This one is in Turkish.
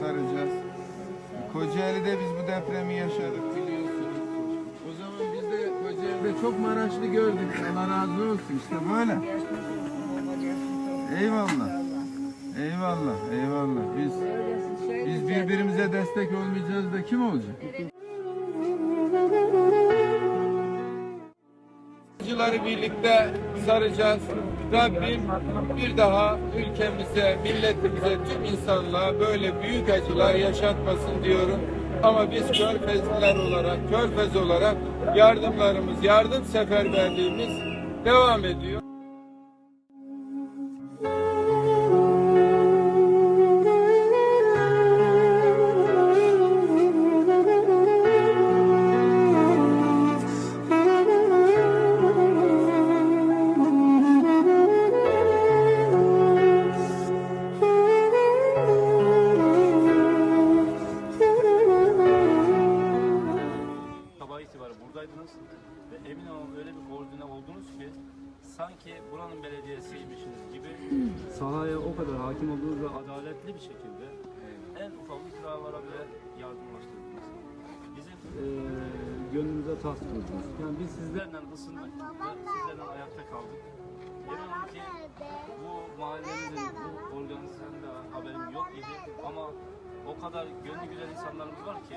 saracağız. Kocaeli'de biz bu depremi yaşadık biliyorsunuz. O zaman biz de Kocaeli'de çok Maraşlı gördük. Allah razı olsun işte böyle. Eyvallah. Eyvallah, eyvallah. Biz biz birbirimize destek olmayacağız da kim olacak? Acıları birlikte saracağız. Rabbim bir daha ülkemize, milletimize, tüm insanlığa böyle büyük acılar yaşatmasın diyorum. Ama biz Körfezliler olarak, Körfez olarak yardımlarımız, yardım seferberliğimiz devam ediyor. Buradaydınız ve emin olun öyle bir koordine oldunuz ki sanki buranın belediyesiymişsiniz gibi sahaya o kadar hakim oldunuz ve adaletli bir şekilde en ufak ikralara bile yardımlaştırdınız. Bizim eee gönlümüze taht kurdunuz. Yani biz sizlerle ısındık ve sizlerle ayakta kaldık. Emin olun ki bu mahallemizin, bu organizasyonun da haberim yok idi ama o kadar gönlü güzel insanlarımız var ki